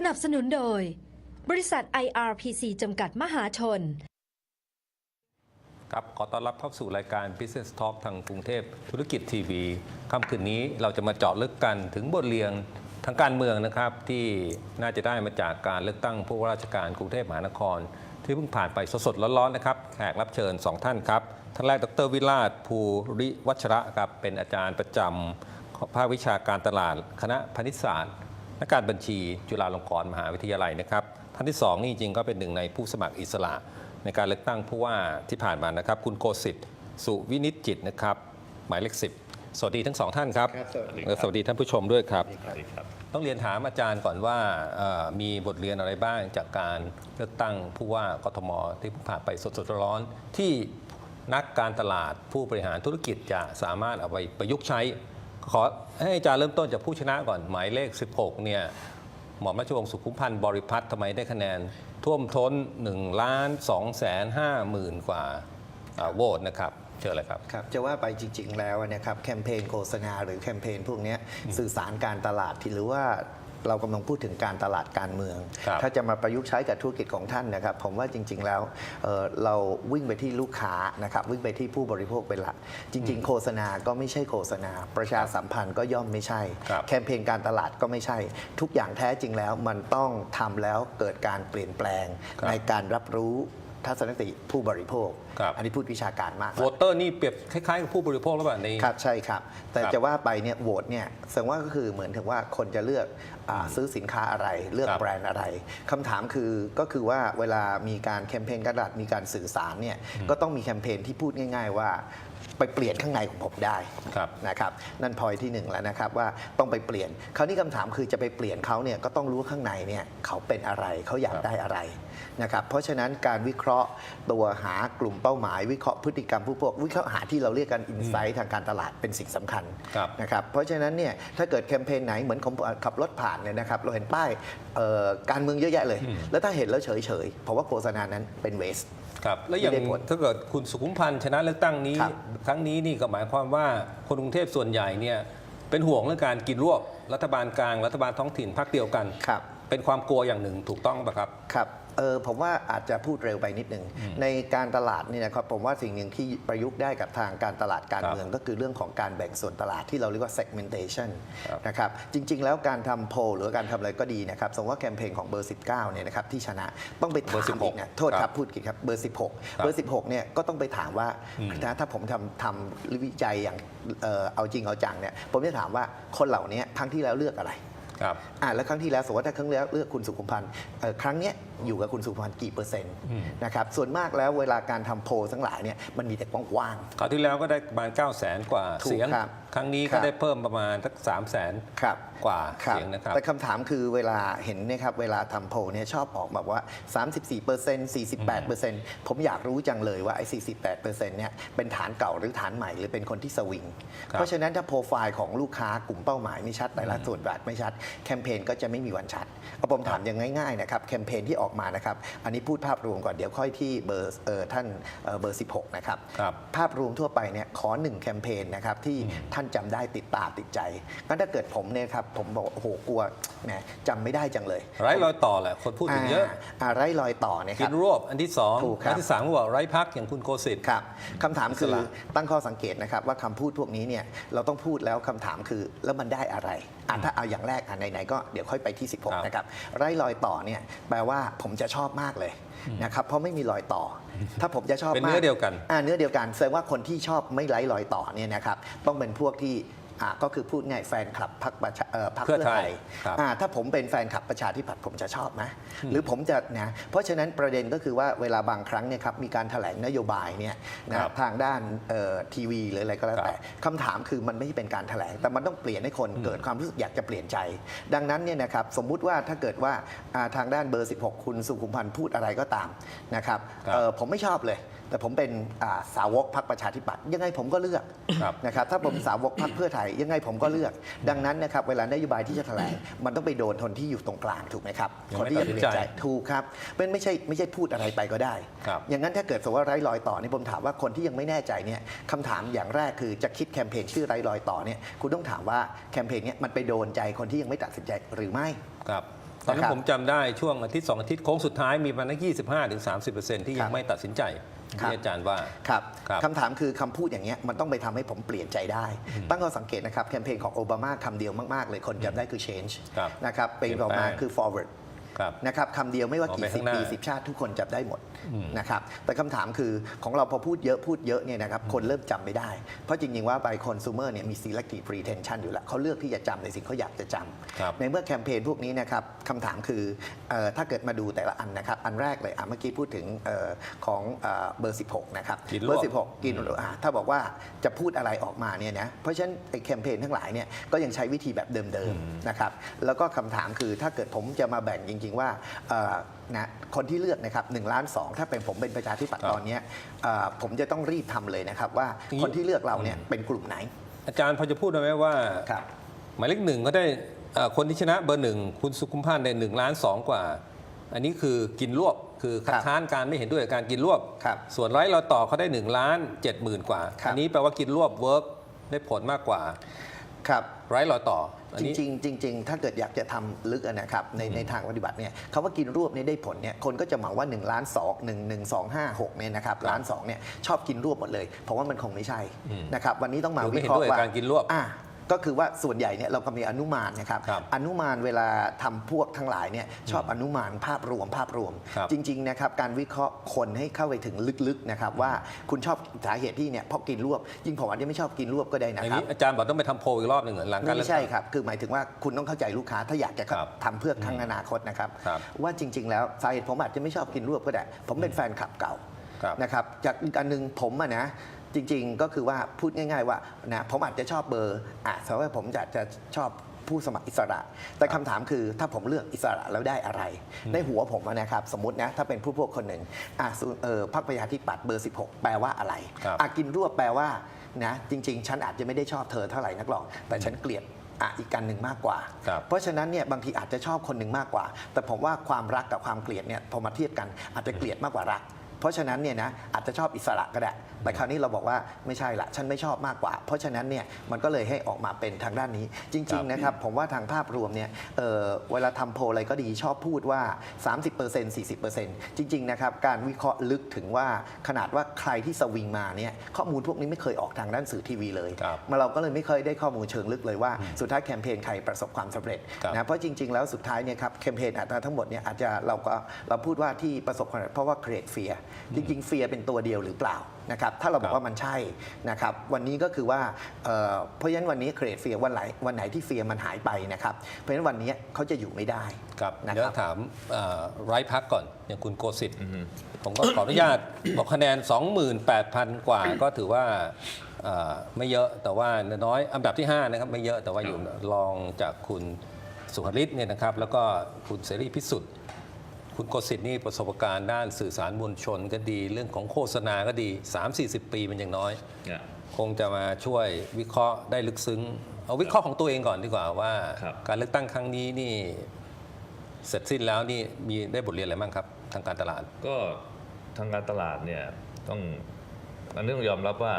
สนับสนุนโดย บริษัท IRPC จำกัดมหาชน ครับขอต้อนรับเข้าสู่รายการ Business Talk ทางกรุงเทพธุรกิจทีวีค่ำคืนนี้เราจะมาเจาะลึกกันถึงบทเรียนทางการเมืองนะครับที่น่าจะได้มาจากการเลือกตั้งผู้ว่าราชการกรุงเทพมหานคร ที่เพิ่งผ่านไปสดๆร้อนๆนะครับแขกรับเชิญ 2 ท่านครับท่านแรกดรวิราชภูริวัชระครับเป็นอาจารย์ประจำภาควิชาการตลาด คณะพณิชศาสตร์ นักการบัญชีจุฬาลงกรณ์มหาวิทยาลัยนะครับท่านที่สองนี่จริงๆก็เป็นหนึ่งในผู้สมัครอิสระ ในการเลือกตั้งผู้ว่าที่ผ่านมานะครับ คุณโกสิทธิ์สุวินิจจิตนะครับ หมายเลขสิบสวัสดีทั้งสองท่านครับครับสวัสดีครับ และสวัสดีท่านผู้ชมด้วยครับสวัสดีครับต้องเรียนถามอาจารย์ก่อนว่าเอ่อมีบทเรียนอะไรบ้างจากการเลือกตั้งผู้ว่ากทมที่เพิ่งผ่านไปสดๆร้อนๆที่นักการตลาดผู้บริหารธุรกิจจะสามารถเอาไปประยุกต์ใช้ ขอให้อาจารย์เริ่มต้นจากผู้ชนะก่อนหมายเลข 16 เนี่ยหม่อมราชวงศ์สุขุมพันธ์บริพัตรทำไมได้คะแนน ท่วมท้น1ล้าน2แสน5หมื่นกว่าอ่าโหวตนะครับเชิญเลยครับครับ จะว่าไปจริง ๆ แล้วนะครับแคมเปญโฆษณาหรือแคมเปญพวกเนี้ยสื่อสารการตลาดที่หรือว่า เรากำลังพูดถึงการตลาดการเมือง ครับถ้าจะมาประยุกต์ใช้กับธุรกิจของท่านนะครับ ผมว่าจริง ๆ แล้วเอ่อเราวิ่งไปที่ลูกค้านะครับวิ่งไปที่ผู้บริโภคเป็นหลักจริง ๆ โฆษณาก็ไม่ใช่โฆษณา ประชาสัมพันธ์ก็ย่อมไม่ใช่ ครับ แคมเปญการตลาดก็ไม่ใช่ ทุกอย่างแท้จริงแล้วมันต้องทำแล้วเกิดการเปลี่ยนแปลง ครับในการรับรู้ ทัศนคติผู้บริโภค ครับ อันนี้พูดวิชาการมากโหวตเตอร์นี่เปรียบคล้ายๆกับผู้บริโภคหรือเปล่าใน ครับใช่ครับ แต่ครับจะว่าไปเนี่ยโหวตเนี่ยแสดงว่าก็คือเหมือนถึงว่าคนจะเลือกอาซื้อสินค้าอะไรเลือกครับแบรนด์อะไรคำถามคือก็คือว่าเวลามีการแคมเปญการตลาดมีการสื่อสารเนี่ยก็ต้องมีแคมเปญที่พูดง่าย ๆ ว่า ไปเปลี่ยนข้างในของผมได้ครับ นะครับนั่นพอยที่หนึ่งแล้วนะครับว่าต้องไปเปลี่ยนคราวนี้คำถามคือจะไปเปลี่ยนเขาเนี่ยก็ต้องรู้ว่าข้างในเนี่ยเขาเป็นอะไรเขาอยากครับได้อะไร นะครับเพราะฉะนั้นการวิเคราะห์ตัวหากลุ่มเป้าหมาย วิเคราะห์พฤติกรรมผู้พวกวิเคราะห์หาที่เราเรียกกันอินไซต์ทางการตลาดเป็นสิ่งสำคัญครับนะครับเพราะฉะนั้นเนี่ยถ้าเกิดแคมเปญไหนเหมือนผมขับรถผ่านเนี่ยนะครับเราเห็นป้ายเอ่อการเมืองเยอะแยะเลย แล้วถ้าเห็นแล้วเฉยๆเพราะว่าโฆษณานั้นเป็นเวสครับแล้วอย่างไม่ได้ผลถ้าเกิดคุณสุขุมพันธ์ชนะเลือกตั้งนี้ครับครั้งนี้นี่ก็หมายความว่าคนกรุงเทพส่วนใหญ่เนี่ยเป็นห่วงเรื่องการกินรวบรัฐบาลกลางรัฐบาลท้องถิ่นพักเดียวกันครับเป็นความกลัวอย่างหนึ่งถูกต้องปะครับครับ เออผมว่าอาจจะพูดเร็วไปนิดนึง ในการตลาดนี่นะครับผมว่าสิ่งหนึ่งที่ประยุกต์ได้กับทางการตลาดการครับเมืองก็คือเรื่องของการแบ่งส่วนตลาดที่เราเรียกว่า segmentation ครับนะครับจริง ๆ แล้วการทำโพลหรือการทำอะไรก็ดีนะครับสมมติว่าแคมเปญของเบอร์ 19เนี่ยนะครับที่ชนะต้องไปถามเบอร์16อีกนะโทษคครัรับบพูดผิดครับเบอร์ 16ครับเบอร์ 16เนี่ยก็ต้องไปถามว่าอืมนะถ้าผมทำทำวิจัยอย่างเอ่อเอาจริงเอาจังเนี่ยผมจะถามว่าคนเหล่านี้ครั้งที่แล้วเลือกอะไร ครับอ่าแล้วครั้งที่แล้วสมมติว่าถ้าครั้งที่แล้วเลือกคุณสุขุมพันธ์เอ่อครั้งเนี้ยอยู่กับคุณสุขุมพันธ์กี่เปอร์เซ็นต์อืมนะครับส่วนมากแล้วเวลาการทำโพลทั้งหลายเนี่ยมันมีแต่กว้างคราวที่แล้วก็ได้ประมาณ9 0 0แสนกว่าถูกเสียง ครับครั้งนี้ครัก็บ ได้เพิ่มประมาณสัก3 0 0แสนๆครับกว่าครับ เสียงนะครับ แต่คำถามคือเวลาเห็นเนะครับเวลาทำโพลเนี่ยชอบออกแบบว่า 34% 48%ผมอยากรู้จังเลยว่าไอ้48%เนี่ยเป็นฐานเก่าหรือฐานใหม่หรือเป็นคนที่สวิง ครับ เพราะฉะนั้นถ้าโปรไฟล์ของลูกค้ากลุ่มเป้าหมายไม่ชัดแต่ละส่วนบาทไม่ชัด แคมเปญก็จะไม่มีวันชัดเอาผมถามอย่างง่ายๆนะครับแคมเปญที่ออกมานะครับอันนี้พูดภาพรวมก่อนเดี๋ยวค่อยที่เบอร์เอ่อท่านเอ่อเบอร์ 16 นะครับ ครับ ภาพรวมทั่วไปเนี่ยขอหนึ่งแคมเปญนะครับที่ท่านจำได้ติดตาติดใจงั้นถ้าเกิดผมเนี่ยครับผมบอกว่าโอ้โหกลัวแหมจำไม่ได้จังเลยไร้รอยต่อแหละคนพูดถึงเยอะาาไร้รอยต่อเนี่ยคกิรับนรวบอันที่สองถูกครับอันที่สามก็บอกไร้พักอย่างคุณโกสิทธิ์ครับคำถามคืออิสระตั้งข้อสังเกตนะครับว่าคำพูดพวกนี้เนี่ยเราต้องพูดแล้วคำถามคือแล้วมันได้อะไร อะถ้าเอาอย่างแรกอะไหนๆก็เดี๋ยวค่อยไปที่ ครับ16 นะครับ ไร้รอยต่อเนี่ยแปลว่าผมจะชอบมากเลยนะครับเพราะไม่มีรอยต่อ ถ้าผมจะชอบเป็นมากเนื้อเดียวกัน อ่าเนื้อเดียวกันแสดงว่าคนที่ชอบไม่ไร้รอยต่อเนี่ยนะครับต้องเป็นพวกที่ อ่าก็คือพูดง่ายแฟนคลับพรรคประชาเอ่อพรรคเพื่เพื่ออไทไทยยครับอ่าถ้าผมเป็นแฟนคลับประชาธิปัตย์ผมจะชอบไหมหรือผมจะนะเพราะฉะนั้นประเด็นก็คือว่าเวลาบางครั้งเนี่ยครับมีการแถลงนโยบายเนี่ยนะครับทางด้านเอ่อทีวีหรืออะไรก็แล้วแต่คำถามคือมันไม่ใช่เป็นการแถลง แต่มันต้องเปลี่ยนให้คนเกิดความรู้สึกอยากจะเปลี่ยนใจ ดังนั้นเนี่ยนะครับสมมุติว่าถ้าเกิดว่าอ่าทางด้านเบอร์ 16 คุณสุขุมพันธ์พูดอะไรก็ตามนะครับครับ เอ่อผมไม่ชอบเลยแต่ผมเป็นอ่าสาวกพรรคประชาธิปัตย์ยังไงผมก็เลือกครับนะครับถ้าผมสาวกพรรคเพื่อไทยยังไงผมก็เลือก ดังนั้นนะครับเวลานโยบายที่จะแถลงมันต้องไปโดนคนที่อยู่ตรงกลางถูกไหมครับยังคนไม่ที่ตัจะดสิเปนลี่ยนใจใจถูกครับเป็นไม่ใช่ไม่ใช่พูดอะไรไปก็ได้ครับอย่างนั้นถ้าเกิดสมมติว่าไร้รอยต่อนี่ผมถามว่าคนที่ยังไม่แน่ใจเนี่ยคำถามอย่างแรกคือจะคิดแคมเปญชื่อไร้รอยต่อเนี่ยคุณต้องถามว่าแคมเปญเนี้ยมันไปโดนใจคนที่ยังไม่ตัดสินใจหรือไม่ครับตอนนั้นะคนรับผมจำได้ช่วงอาทิตย์สองอาทิตย์โค้งสุดท้ายมีประมาณ25ถึง30ที่ครัยังบไม่ตัดสินใจครับ ที่อาจารย์ว่าครับครับคำถามคือคำพูดอย่างเงี้ยมันต้องไปทำให้ผมเปลี่ยนใจได้ ตั้งข้อสังเกตนะครับ แคมเปญของโอบามาคำเดียวมาก ๆ เลยคนจำได้คือ change ครับนะครับเป็นเปลี่ยนต่อมาแปลงคือ forward ครับนะครับคำเดียวไม่ว่าออกกี่ไปสิบข้างหน้าปีสิบชาติทุกคนจับได้หมดนะครับแต่คำถามคือของเราพอพูดเยอะพูดเยอะเนี่ยนะครับคนเริ่มจำไม่ได้ เพราะจริงๆว่าไปคอน sumer เนี่ยมี selective retention อยู่แล้วเขาเลือกที่จะจำในสิ่งเขาอยากจะจครับำในเมื่อแคมเปญพวกนี้นะครับคำถามคือเออถ้าเกิดมาดูแต่ละอันนะครับอันแรกเลยอะเมื่อกี้พูดถึงเออของเออเบอร์ 16 นะครับกินรวบเบอร์ 16 กินอะถ้าบอกว่าจะพูดอะไรออกมาเนี่ยนะเพราะฉะนั้นไอ้แคมเปญทั้งหลายเนี่ยก็ยังใช้วิธีแบบเดิมๆนะครับแล้วก็คำถามคือถ้าเกิดผมจะมาแบ่งจริงๆ ว่าเอ่อนะคนที่เลือกนะครับหนึ่งล้านสองถ้าเป็นผมเป็นประชาธิปัตย์ครับตอนเนี้ยเอ่อผมจะต้องรีบทำเลยนะครับ ว่าอย่างนี้คนที่เลือกเราเนี่ยเป็นกลุ่มไหนอาจารย์พอจะพูดได้ไหมว่า ครับ หมายเลขหนึ่งก็ได้เอ่อคนที่ชนะเบอร์หนึ่งคุณสุขุมพันธ์ในหนึ่งล้านสองกว่า อันนี้คือกินรวบคือคัดครับค้านการไม่เห็นด้วยกับการกินรวบ ครับส่วนไร้เราต่อเขาได้1ล้าน7หมื่นกว่า ครับ อันี้แปลว่ากินรวบเวิร์กได้ผลมากกว่า ครับไร้เราต่อ อันจนี้ ริงๆจริงๆ ถ้าเกิดอยากจะทำลึกอะนะครับในในทางปฏิบัติเนี่ยคำว่ากินรวบเนี่ยได้ผลเนี่ยคนก็จะหมายว่า1ล้าน2 1 1 2 5 6เนี่ยนะครับล้าน2เนี่ยชอบกินรวบหมดเลย เพราะว่ามันคงไม่ใช่นะครับวันนี้ต้องมาคือไม่วิเคราะห์เห็นด้วยกับว่าการกินรวบ อะ ก็คือว่าส่วนใหญ่เนี่ยเราก็มีอนุมานนะครับครับอนุมานเวลาทำพวกทั้งหลายเนี่ยชอบอนุมานภาพรวมภาพรวม ครับจริงๆนะครับการวิเคราะห์คนให้เข้าไปถึงลึกๆนะครับว่าคุณชอบสาเหตุที่เนี่ยเพราะกินรวบยิ่งผมอาจจะไม่ชอบกินรวบก็ได้นะอันครับ นี้อาจารย์บอกต้องไปทำโพลอีกรอบหนึ่งเหรอหลังการเลืไม่อกใช่ตั้ง ครับ คือหมายถึงว่าคุณต้องเข้าใจลูกค้าถ้าอยากจะครับทำเพื่อครั้งอนาคตนะครับ ครับว่าจริง ๆ แล้วสาเหตุผมอาจจะไม่ชอบกินรวบก็ได้ ผมเป็นแฟนคลับเก่าครับนะครับ จากอีกอันหนึ่งผมอะนะ จริง ๆ ก็คือว่าพูดง่าย ๆ ว่านะผมอาจจะชอบเบอร์อะสมมติว่าผมจะจะชอบผู้สมัครอิสระ แต่คำถามคือถ้าผมเลือกอิสระแล้วได้อะไร ในหัวผมอะนะครับ สมมตินะถ้าเป็นผู้พวกคนหนึ่งอะสุเออพรรคประชาธิปัตย์เบอร์ 16 แปลว่าอะไรครับอะกินรวบแปลว่านะจริง ๆ ฉันอาจจะไม่ได้ชอบเธอเท่าไหร่นักหรอก แต่ฉันเกลียดอะอีกกันหนึ่งมากกว่าครับเพราะฉะนั้นเนี่ยบางทีอาจจะชอบคนหนึ่งมากกว่า แต่ผมว่าความรักกับความเกลียดเนี่ยพอมาเทียบกันอาจจะเกลียดมากกว่ารัก เพราะฉะนั้นเนี่ยนะอาจจะชอบอิสระก็ได้ แต่คราวนี้เราบอกว่าไม่ใช่ละฉันไม่ชอบมากกว่า เพราะฉะนั้นเนี่ยมันก็เลยให้ออกมาเป็นทางด้านนี้ จริงๆนะครับผมว่าทางภาพรวมเนี่ยเอ่อเวลาทำโพลอะไรก็ดีชอบพูดว่า 30% 40%จริงๆนะครับการวิเคราะห์ลึกถึงว่าขนาดว่าใครที่สวิงมาเนี่ยข้อมูลพวกนี้ไม่เคยออกทางด้านสื่อทีวีเลยครับมาเราก็เลยไม่เคยได้ข้อมูลเชิงลึกเลยว่าสุดท้ายแคมเปญใครประสบความสำเร็จครับนะเพราะจริง ๆ แล้วสุดท้ายเนี่ยครับแคมเปญอาจจะทั้งหมดเนี่ยอาจจะเราก็เราพูดว่าที่ประสบความสำเร็จเพราะว่า create fear จริงๆ fear เป็นตัวเดียวหรือเปล่านะครับถ้าเราบอครักบว่ามันใช่นะครับวันนี้ก็คือว่าเอ่อเพราะฉะนั้นวันนี้ create fear วันไหนวันไหนที่ fear มันหายไปนะครับเพราะฉะนั้นวันนี้เขาจะอยู่ไม่ได้ครับนะเดี๋ยครัวบถามเอ่อไร้พักก่อนอย่างคุณโกสิทธิ์ผมก็ขออนุญาตบอกคะแนน 28,000 กว่าก็ถือว่าเอ่อไม่เยอะแต่ว่าน้อยอันดับที่ 5 นะครับ ไม่เยอะแต่ว่าอยู่รองจากคุณสุขฤทธิ์เนี่ยนะครับ แล้วก็คุณเสรีพิสุทธิ์ คุณโกสิทธิ์นี่ประสบการณ์ด้านสื่อสารมวลชนก็ดี เรื่องของโฆษณาก็ดี 3-40 ปีมันอย่างน้อยเนี่ยคงจะมาช่วยวิเคราะห์ได้ลึกซึ้ง เอาวิเคราะห์ของตัวเองก่อนดีกว่าว่า ครับ การเลือกตั้งครั้งนี้นี่ เสร็จสิ้นแล้วนี่มีได้บทเรียนอะไรบ้างครับ ทางการตลาด ก็ทางการตลาดเนี่ยต้องอันนี้ต้องยอมรับว่า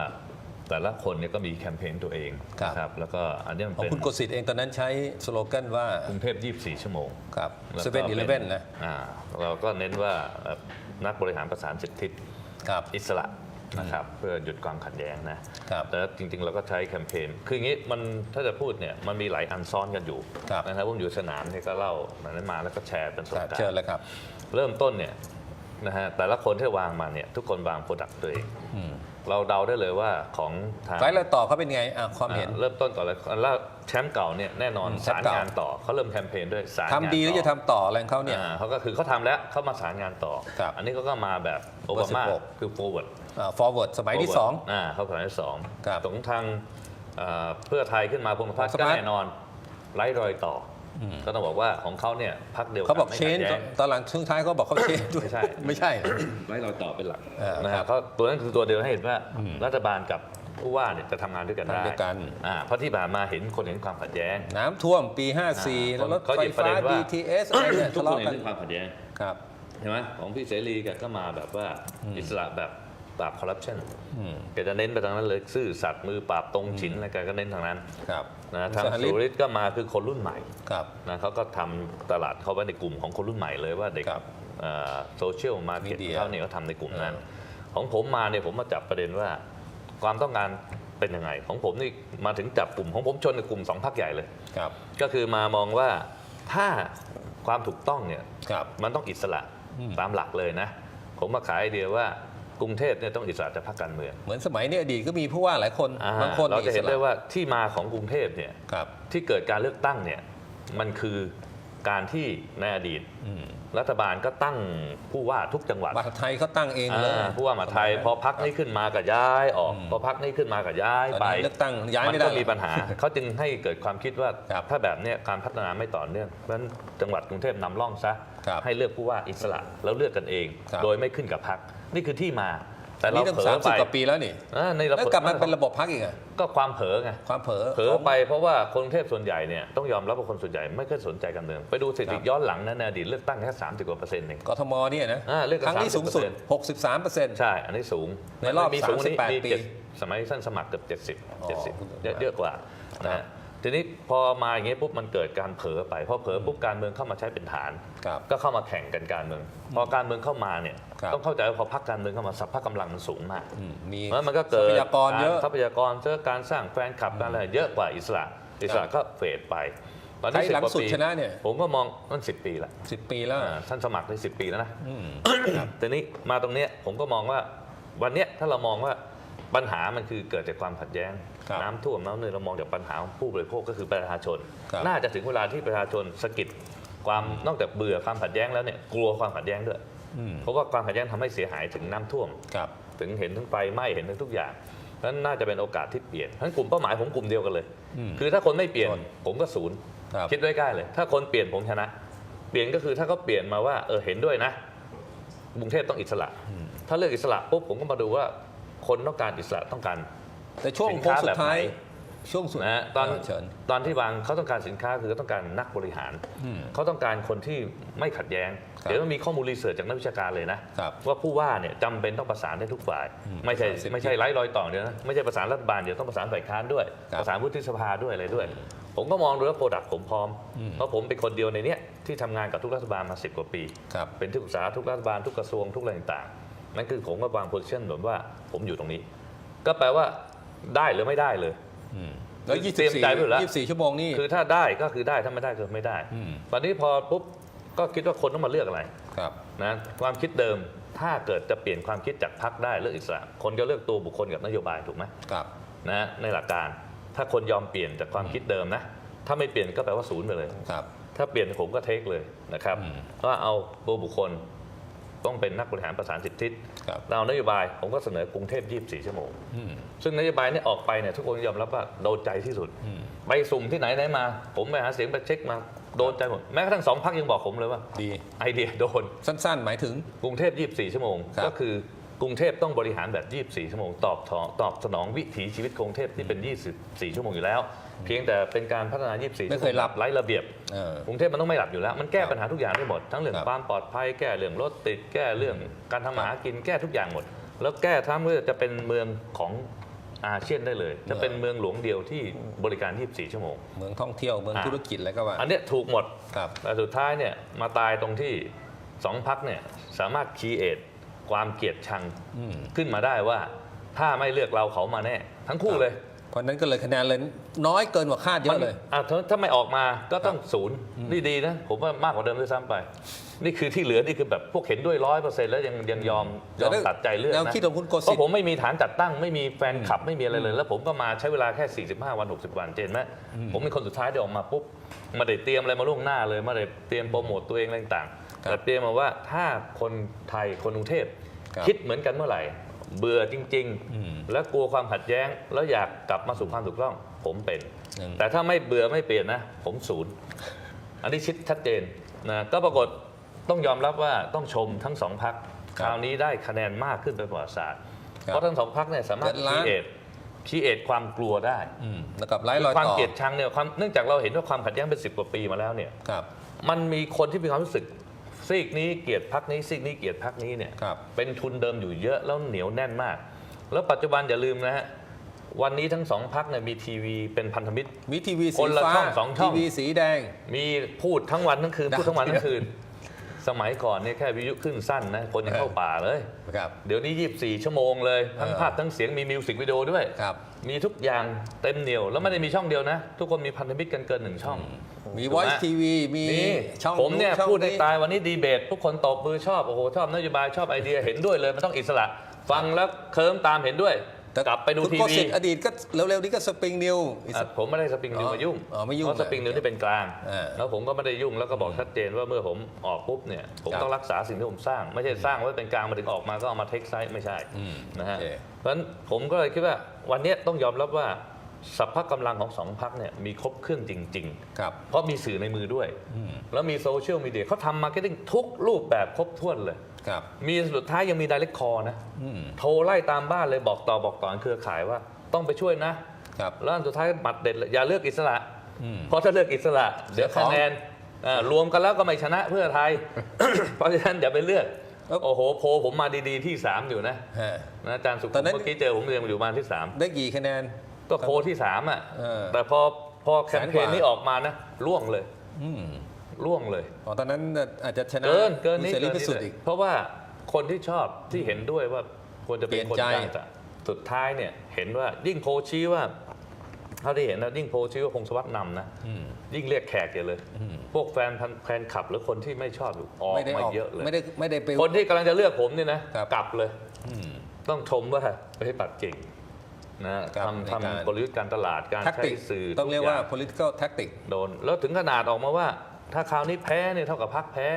แต่ละคนเนี่ยก็มีแคมเปญตัวเองครับ นะครับแล้วก็อันนี้มันของเป็นคุณกสิทธิ์เองตอนนั้นใช้สโลแกนว่ากรุงเทพ 24 ชั่วโมง ครับแล้วเซก็เว่นอีเลเว่นนะอ่าเราก็เน้นว่าเอ่อนักบริหารประสานสิทธิครับ อิสระนะครับเพื่อหยุดความขัดแย้งนะครับแต่จริงๆ เราก็ใช้แคมเปญคืออย่างนี้มันถ้าจะพูดเนี่ยมันมีหลายอันซ้อนกันอยู่ครับ นะครับผมอยู่สนามเนี่ยก็เล่ามันนั้นมาแล้วก็แชร์เป็นประสครับบการเชิญณ์ เลยครับ เริ่มต้นเนี่ย นะฮะแต่ละคนที่วางมาเนี่ยทุกคนวางโปรดักต์ตัวเองเราเดาได้เลยว่าของทางไร้เราต่อเขาเป็นไงอะความเห็น อ่าเริ่มต้นก่อนเลยแล้วแชมป์เก่าเนี่ยแน่นอนอืมแชสามป์รเก่า งานต่อเขาเริ่มแคมเปญด้วยสารงานทำดีแล้วจะทำต่ออะไรของเขาเนี่ย อ่าเขาก็คือเขาทำแล้วเขามาสารงานต่อ ครับอันนี้เขาก็มาแบบโอเบอบาร์มา16คือ forward forward สมัยที่สองอ่าเขาสมัยที่สองครับตรงทางเอ่อเพื่อไทยขึ้นมาพลพัฒน์สก็มาร์ทแน่นอนไร้รอยต่ออ ก็ต้องบอกว่าของเขาเนี่ยพักเดียวเขาบอกไม่เชนขัดแย้งตอนหลังช่วงท้ายเขาบอกเขาเชนด้วยไม่ใช่ไม่ใช่ไว้เราต่อเป็นหลักเออนะครัฮะบเขาตัวนั้นคือตัวเดียวให้เห็นว่ารัฐบาลกับผู้ว่าเนี่ยจะทำงานด้วยกันได้ทำด้วยกันอ่าเพราะที่ผ่านมาเห็นคนเห็นความขัดแย้ง น้ำท่วมปี 54อ่าแล้วรถเขาไฟหยิบประฟ้าเด็นว่า BTS อะไรเนี่ยทุทะกคเลาะนเห็กันนถึงความขัดแย้งครับเห็นไหมของพี่เสรีแกก็มาแบบว่าอิสระแบบ ปราบคอร์รัปชันอืมแกจะเน้นไปทางนั้นเลยซื่อสัตย์มือปราบตรงฉินอะไรแกก็เน้นทางนั้นครับนะทางสหรัฐสุริตก็มาคือคนรุ่นใหม่ครับนะเขาก็ทำตลาดเขาไว้ในกลุ่มของคนรุ่นใหม่เลยว่าเด็กครับโซเชียลมาเก็ต Media เขาเนี่ยเขาทำในกลุ่มนั้นเออของผมมาเนี่ยผมมาจับประเด็นว่าความต้องการเป็นยังไง ของผมนี่มาถึงจับกลุ่มของผมชนกับกลุ่มสองพักใหญ่เลยครับก็คือมามองว่าถ้าความถูกต้องเนี่ยครับมันต้องอิสระอืมตามหลักเลยนะ ผมมาขายไอเดียว่า กรุงเทพเนี่ยต้องอิสระจากพรรคการเมือง เหมือนสมัยในอดีตก็มีผู้ว่าหลายคนอ่าบางคนเราจะเห็นได้อิสว่าที่มาของกรุงเทพเนี่ยครับที่เกิดการเลือกตั้งเนี่ยมันคือการที่ในอดีตอืม รัฐบาลก็ตั้งผู้ว่าทุกจังหวัดมหาไทยเขาตั้งเองเลยอ่าผู้ว่ามหาไทยพอพักนี้ขึ้นมาก็ย้ายออกอืมพอพักนี้ขึ้นมาก็ย้ายตอนไปนี้เลือกตั้งย้ายมัไม่ได้ก็มีปัญหาเขาจึงให้เกิดความคิดว่าครับถ้าแบบเนี้ยการพัฒนาไม่ต่อเนื่องเพราะฉะนั้นจังหวัดกรุงเทพนำร่องซะครับให้เลือกผู้ว่าอิสระแล้วเลือกกันเองครับโดยไม่ขึ้นกับพักนี่คือที่มา แต่เรานี่ตั้งเผลสาอมสิไปบกว่าปีแล้วนี่อ่าในเราแล้วกลับมาเป็นระบบพักอีกอะก็ความเผลอไง ความเผลอ เผลอของไปเพราะว่าคนกรุงเทพส่วนใหญ่เนี่ยต้องยอมรับว่าคนส่วนใหญ่ไม่ค่อยสนใจการเมืองไปดูสถิติครับ ย้อนหลังนะในอดีตเลือกตั้งแค่สามสิบกว่าเปอร์เซ็นต์เอง กทมเนี่ยนะอ่าเลือกกันครั้งที่สูงสุด30% 63เปอร์เซ็นต์ ใช่ อันนี้สูงในรอบมีสูงกว่านี้38มีปีเจ็ดสมัยท่านสมัครเกือบเจ็ดสิบอ๋อเจ็ดสิบคุณสมบัติเยอะเยอะกว่าครับนะฮะ ทีนี้พอมาอย่างเงี้ยปุ๊บมันเกิดการเผลอไปพอเผลอปุ๊บการเมืองเข้ามาใช้เป็นฐาน ครับ ก็เข้ามาแข่งกันการเมือง พอการเมืองเข้ามาเนี่ยครับ ต้องเข้าใจว่าพอพักการเมืองเข้ามาสัพพะกำลังมันสูงมาก อืมมีแล้วมันก็เกิดทรัพยากรเยอะทรัพยากรเจอการสร้างแฟนคลับการอะไรเยอะกว่าอิสระ อิสระก็เฟดไปตอนใครนี้สิบหลังกว่าสุดปีชนะเนี่ย ผมก็มองนั่นสิบปีละสิบปีแล้วอ่าท่านสมัครได้สิบปีแล้วนะ อืมแต่นี้มาตรงเนี้ยผมก็มองว่าวันเนี้ยถ้าเรามองว่า ปัญหามันคือเกิดจากความขัดแย้ง ครับน้ำท่วมน้ำเนี่ยเรามองจากปัญหาของผู้บริโภคก็คือประชาชน ครับ น่าจะถึงเวลาที่ประชาชนสะกิดความนอกจากเบื่อความขัดแย้งแล้วเนี่ยกลัวความขัดแย้งด้วย อืมเพราะว่าความขัดแย้งทำให้เสียหายถึงน้ำท่วม ครับ ถึงเห็นถึงไฟไหม้เห็นถึงทุกอย่างเพราะฉะนั้นน่าจะเป็นโอกาสที่เปลี่ยนเพราะฉะนั้นกลุ่มเป้าหมายผมกลุ่มเดียวกันเลย อืมคือถ้าคนไม่เปลี่ยน คน ผมก็ศูนย์ ครับ คิดไว้ใกล้เลย ถ้าคนเปลี่ยนผมชนะ เปลี่ยนก็คือถ้าเขาเปลี่ยนมาว่าเออเห็นด้วยนะกรุงเทพต้องอิสระ ถ้าเลือกอิสระปุ๊บผมก็มาดูว่า คนต้องการอิสระต้องการแต่ช่วงสินโค้งค้าสุดท้ายแบบไหนช่วงสุดนะฮะตอนเชิญตอนที่วางเขาต้องการสินค้าคือเขาต้องการนักบริหารอืมเขาต้องการคนที่ไม่ขัดแย้งครับเดี๋ยวมันมีข้อมูลรีเสิร์ชจากนักวิชาการเลยนะครับว่าผู้ว่าเนี่ยจำเป็นต้องประสานได้ทุกฝ่ายอืมไม่ใช่ประสานสิทธิไม่ใช่ไร้รอยต่อเดียวนะไม่ใช่ประสานรัฐบาลเดี๋ยวต้องประสานฝ่ายค้านด้วยครับประสานวุฒิสภาด้วยอะไรด้วย ผมก็มองดูแล้วโปรดักต์ผมพร้อมอืมเพราะผมเป็นคนเดียวในเนี้ยที่ทำงานกับทุกรัฐบาลมาสิบกว่าปีครับเป็นที่ปรึกษาทุกรัฐบาลทุกกระทรวงทุกอะไรต่างๆ นั่นคือผมก็วางโพซิชันแบบว่าผมอยู่ตรงนี้ ก็แปลว่าได้หรือไม่ได้เลยอืมแล้วคือเตรียมใจไว้อยู่แล้ว24 24 ชั่วโมงนี่คือถ้าได้ก็คือได้ถ้าไม่ได้ก็ไม่ได้อืมตอนนี้พอปุ๊บก็คิดว่าคนต้องมาเลือกอะไรครับนะความคิดเดิมถ้าเกิดจะเปลี่ยนความคิดจากพรรคได้เลือกอิสระคนก็เลือกตัวบุคคลกับนโยบายถูกไหมครับนะในหลักการถ้าคนยอมเปลี่ยนจากความคิดเดิมนะ ถ้าไม่เปลี่ยนก็แปลว่าศูนย์ไปเลยครับถ้าเปลี่ยนผมก็เทคเลยนะครับอืมว่าเอาตัวบุคคล ต้องเป็นนักบริหารประสานสิทธิครับเรานโยบายผมก็เสนอกรุงเทพ 24 ชั่วโมงอืมซึ่งนโยบายนี้ออกไปเนี่ยทุกคนยอมรับว่าโดนใจที่สุดอืมไปสุ่มที่ไหนไหนมา ผมไปหาเสียงไปเช็คมาโดนใจหมด แม้กระทั่งสองพักยังบอกผมเลยว่า ดีไอเดียโดน สั้นๆ หมายถึงกรุงเทพ 24 ชั่วโมงครับก็คือกรุงเทพต้องบริหารแบบ 24 ชั่วโมง ตอบถอตอบสนองวิถีชีวิตกรุงเทพที่เป็น 24 ชั่วโมงอยู่แล้ว เพียงแต่เป็นการพัฒนา 24 ไม่เคยหลับไร้ระเบียบเออ กรุงเทพมันต้องไม่หลับอยู่แล้ว มันแก้ครับปัญหาทุกอย่างได้หมด ทั้งเรื่องครับความปลอดภัย แก้เรื่องรถติด แก้เรื่องการทำมาหากิน แก้ทุกอย่างหมด แล้วแก้ทั้งเมื่อจะเป็นเมืองของอาเซียนได้เลย จะเป็นเมืองหลวงเดียวที่บริการ 24 ชั่วโมง เมืองท่องเที่ยว เมืองอะธุรกิจอะไรก็ว่า อันเนี้ยถูกหมดครับแต่สุดท้ายเนี่ยมาตายตรงที่สองพักเนี่ยสามารถคีเอทความเกลียดชังอืมขึ้นมาได้ว่า ถ้าไม่เลือกเราเขามาแน่ ทั้งคู่เลย เพราะนั้นก็เลยคะแนนเลยน้อยเกินกว่าคาดเยอะเลยมันอะถ้าถ้าไม่ออกมาก็ต้องศูนย์นี่ดีนะ ผมว่ามากกว่าเดิมด้วยซ้ำไป นี่คือที่เหลือนี่คือแบบพวกเห็นด้วยร้อยเปอร์เซ็นต์แล้วยังยังยอมยอมแต่ถ้าตัดใจเลือกแนวนะคิดของคุณโกเพสิทราะธิ์ผมไม่มีฐานจัดตั้งไม่มีแฟนคลับไม่มีอะไรเลย แล้วผมก็มาใช้เวลาแค่ 45 วัน 60 วันเจนไหมผมเป็นคนสุดท้ายที่ออกมาปุ๊บไมาได้เตรียมอะไรมาล่วงหน้าเลยไมาได้เตรียมโปรโมตตัวเองอะไรต่างๆครับแต่เตรียมมาว่าถ้าคนไทยคนกรุงเทพครับคิดเหมือนกันเมื่อไหร่ เบื่อจริงอืมๆแล้วกลัวความขัดแย้ง แล้วอยากกลับมาสู่ความถูกต้อง ผมเป็นอืมแต่ถ้าไม่เบื่อไม่เปลี่ยนนะ ผมศูนย์อันนี้ชิดชัดเจนนะก็ปรากฏต้องยอมรับว่าต้องชมทั้งสองพักครับคราวนี้ได้คะแนนมากขึ้นเป็นประวัติศาสตร์ครับเพราะทั้งสองพักเนี่ยสามารถเกิดล้านคีเอทคีเอทความกลัวได้อืมแล้วกับไร้รอยความต่อเกลียดชังเนี่ยความเนื่องจากเราเห็นว่าความขัดแย้งเป็นสิบกว่าปีมาแล้วเนี่ยครับมันมีคนที่มีความรู้สึก ซีกนี้เกลียดพักนี้ซีกนี้เกลียดพักนี้เนี่ยครับ เป็นทุนเดิมอยู่เยอะแล้วเหนียวแน่นมาก แล้วปัจจุบันอย่าลืมนะฮะวันนี้ทั้งสองพักเนี่ยมีทีวีเป็นพันธมิตร มีทีวีคสีนละฟ้าช่องสองช่องทีวีสีแดง มีพูดทั้งวันทั้งคืนได้พูดทั้งวันทั้งคืน สมัยก่อนเนี่ยแค่วิทยุขึ้นสั้นนะคนยังเข้าป่าเลย ครับ เดี๋ยวนี้ 24 ชั่วโมงเลย ทั้งเออ ภาพทั้งเสียงมีมิวสิกวิดีโอด้วย ครับ มีทุกอย่างเต็มเหนียว แล้วไม่ได้มีช่องเดียวนะ ทุกคนมีพันธมิตรกันเกินหนึ่งช่อง มีถูกไหม Voice TV มีนี่ช่องผมเนี่ยช่องพูดในตายวันนี้ดีเบต ทุกคนตบมือชอบ โอ้โห ชอบนโยบายชอบไอเดียเห็นด้วยเลย มันต้องอิสระ ฟังแล้วเคิร์มตามเห็นด้วย แต่กลับไปดูคุณทีโกวีสิทธิ์อดีตก็เร็วๆนี้ก็สปริงนิว อะผมไม่ได้สปริงนิวอ๋อมายุ่งอ๋อไม่ยุ่งเพราะสปริงนิวนี่เป็นกลาง อ่าแล้วผมก็ไม่ได้ยุ่งแล้วก็บอกชัดเจนว่าเมื่อผมออกปุ๊บเนี่ยผมครับต้องรักษาสิ่งที่ผมสร้าง ไม่ใช่สร้างไว้เป็นกลางมาถึงออกมาก็เอามาเทคไซส์ไม่ใช่อืมนะฮะโอเค เพราะฉะนั้นผมก็เลยคิดว่าวันเนี้ยต้องยอมรับว่า สัพพะกำลังของสองพักเนี่ยมีครบเครื่องจริง ครับ ๆ เพราะมีสื่อในมือด้วยแล้วมีโซเชียลมีเดียเขาทำมาร์เก็ตติ้งทุกรูปแบบครบถ้วนเลย ครับ มีสุดท้ายยังมี direct call นะ อืมโทรไล่ตามบ้านเลยบอกต่อบอกต่อเครือข่ายว่าต้องไปช่วยนะ ครับ แล้วอันสุดท้ายหมัดเด็ดเลยอย่าเลือกอิสระ อืม เพราะถ้าเลือกอิสระเดี๋ยวเสียของคะแนนอ่ารวมกันแล้วก็ไม่ชนะเพื่อไทย เพราะฉะนั้นอย่าไปเลือกเอ้าโอ้โหโพลผมมาดีๆที่ 3 อยู่นะฮะ นะอาจารย์สุขุตอมนนั้น เมื่อกี้เจอผมเรียนอยู่ประมาณที่ ได้กี่คะแนน3 ก็โพลที่3อะเออแต่พอพอแคมเปแสนกญว่า นี้ออกมานะล่วงเลยอืมล่วงเลย อ๋อตอนนั้นอาจจะชนะเกินเกินคุณนี้เสรีเกินพินี้สุทเลธิ์ยอีก เพราะว่าคนที่ชอบที่เห็นด้วยว่าควรจะเป็นเปลี่ยนคนใจ กลางจะสุดท้ายเนี่ยเห็นว่ายิ่งโพลชี้ว่าเท่าที่เห็นนะยิ่งโพลชี้ว่าพงศวัตรนำนะ อืม ยิ่งเรียกแขกใหญ่เลยพวกแฟนพันแฟนขับหรือคนที่ไม่ชอบอยู่ออกไม่ได้มาออกเยอะเลย ไม่ได้ไม่ได้ไป คนที่กำลังจะเลือกผมเนี่ยนะครับ กลับเลย อืม ต้องชมว่าไปให้ปัดเก่ง นะครับในทำการ ทำกลยุทธ์การตลาดการแท็กใช้ติกสื่อต้องเรียกว่า ทุ political tactic โดน แล้วถึงขนาดออกมาว่า ถ้าคราวนี้แพ้เนี่ยเท่ากับพักแพ้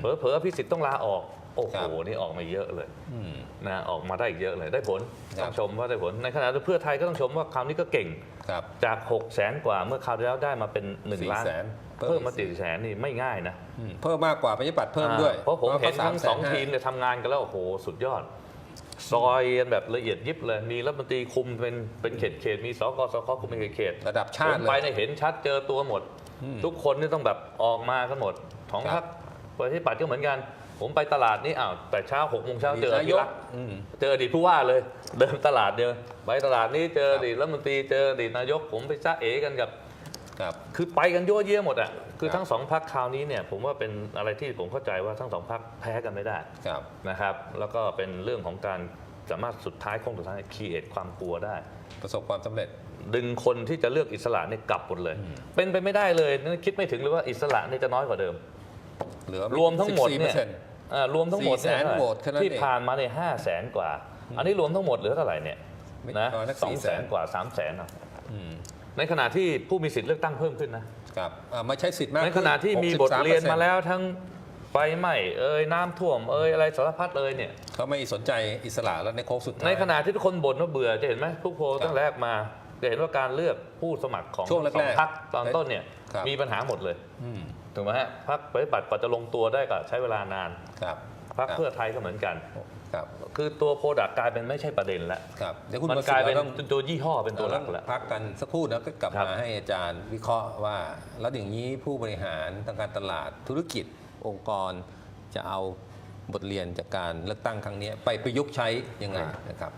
เผลอๆพิสิทธิ์ต้องลาออก โอ้โหครับ นี่ออกมาเยอะเลยอืม นะออกมาได้อีกเยอะเลยได้ผลครับ ต้องชมว่าได้ผลในขณะที่เพื่อไทยก็ต้องชมว่าคราวนี้ก็เก่งครับ จาก6 0แสนกว่าเมื่อคราวที่แล้วได้มาเป็น1ล้าน400,000 เพิ่มมาสี่แสนนี่ไม่ง่ายนะ อืมเพิ่มมากกว่าประชาธิปัตย์เพิ่มด้วยอ่าเพราะผมเห็นขาทั้งสอง350,000ทีมเนี่ยทำงานกันแล้ว โอ้โห สุดยอด ซอยกันแบบละเอียดยิบเลย มีรัฐมนตรีคุมเป็นเป็นเขตเขตๆมีสกสคคุมเป็นเขตเขตๆระดับชาติผมเลไปยเนี่ยเห็นชัดเจอตัวหมดทุกคนนี่ต้องแบบออกมากันหมดของครัพับกประชาธิปัตย์ก็เหมือนกัน ผมไปตลาดนี่อ้าวแต่เช้าหกโมงเช้าเจออนาภิยกรักษ์ อืม เจออดีตผู้ว่าเลย เดินตลาดเดียวไปตลาดนี้เจออดีตรัฐมนตรีเจออดีตนายกผมไปจ้าเอกันกับ ครับคือไปกันยั่วเยี่ยหมดอะคือครับทั้งสองพักคราวนี้เนี่ยผมว่าเป็นอะไรที่ผมเข้าใจว่าทั้งสองพักแพ้กันไม่ได้ครับนะครับ แล้วก็เป็นเรื่องของการสามารถสุดท้ายโค้งสุดท้ายคีเอทความกลัวได้ ประสบความสำเร็จ ดึงคนที่จะเลือกอิสระเนี่ยกลับหมดเลย เป็นไปไม่ได้เลยนั่นคิดไม่ถึงเลยว่าอิสระเนี่ยจะน้อยกว่าเดิมเหลือรวมทั้งหมดเนี่ย14%อ่ารวมทั้งหมดเนี่ย400,000โหวตแค่นั้นที่เองผ่านมาเนี่ยห้าแสนกว่า อันนี้รวมทั้งหมดเหลือเท่าไหร่เนี่ยไม่นะประมาณสักสองแสน400,000กว่าสามแสนอืม ในขณะที่ผู้มีสิทธิ์เลือกตั้งเพิ่มขึ้นนะครับอ่ามาใช้สิทธิ์มากในขึ้ขณะที่มีบทเรียนมา63%แล้วทั้งไฟไหม้เอ่ยน้ำท่วมเอ่ยอะไรสารพัดเอ่ยเนี่ย เขาไม่สนใจอิสระแล้วในโค้งสุดท้าย ในขณะที่ทุกคนบ่นว่าเบื่อจะเห็นไหมทุกโพลครับตั้งแรกมาจะเห็นว่าการเลือกผู้สมัครของช่วงแรกๆสองพักตอนต้นเนี่ยครับ มีปัญหาหมดเลย อืมถูกไหมฮะพักปฏิบัติกว่าจะลงตัวได้ก็ใช้เวลานาน ครับ พักครับเพื่อไทยก็เหมือนกัน ครับคือตัวโปรดักกลายเป็นไม่ใช่ประเด็นแล้วครับเดี๋ยวคุณมันประสิทกลายธิ์เป็นเราต้องตัวยี่ห้อเป็นตัวหลักเราแล้ว พักกันสักครู่นะก็กลับครับ มาให้อาจารย์วิเคราะห์ว่า แล้วอย่างนี้ผู้บริหารทางการตลาดธุรกิจองค์กรจะเอาบทเรียนจากการเลือกตั้งครั้งนี้ ไปประยุกต์ใช้ยังไงนะครับ